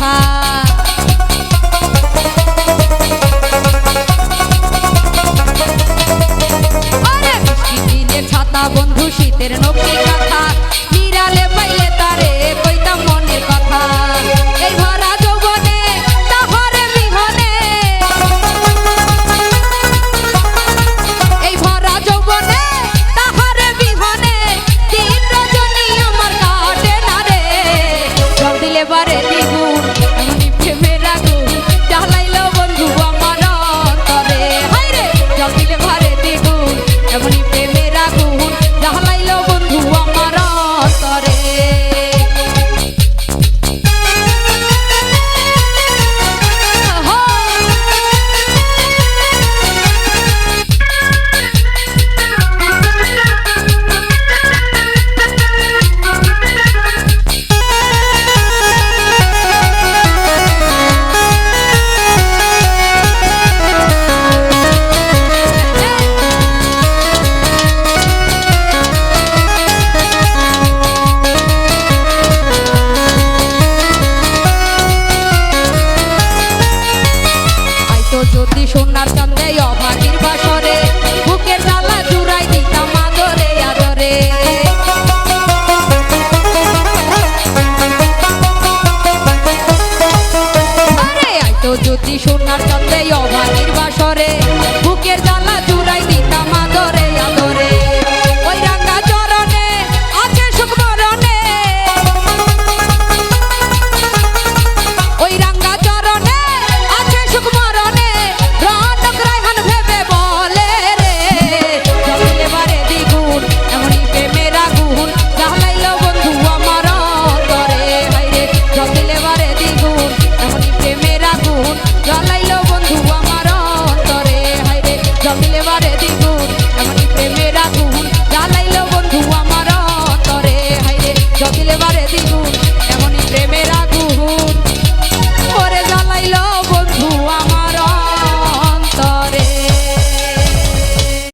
high. Dahlai সোনার চন্দে অভাগীর বাসরে বুকের জ্বালা জুড়াই দিতাম আদরে আদরে। যদি সোনার জীবন এমনই প্রেমের আগুন জ্বালাইল বন্ধু আমার তরে হাইরে জগিলে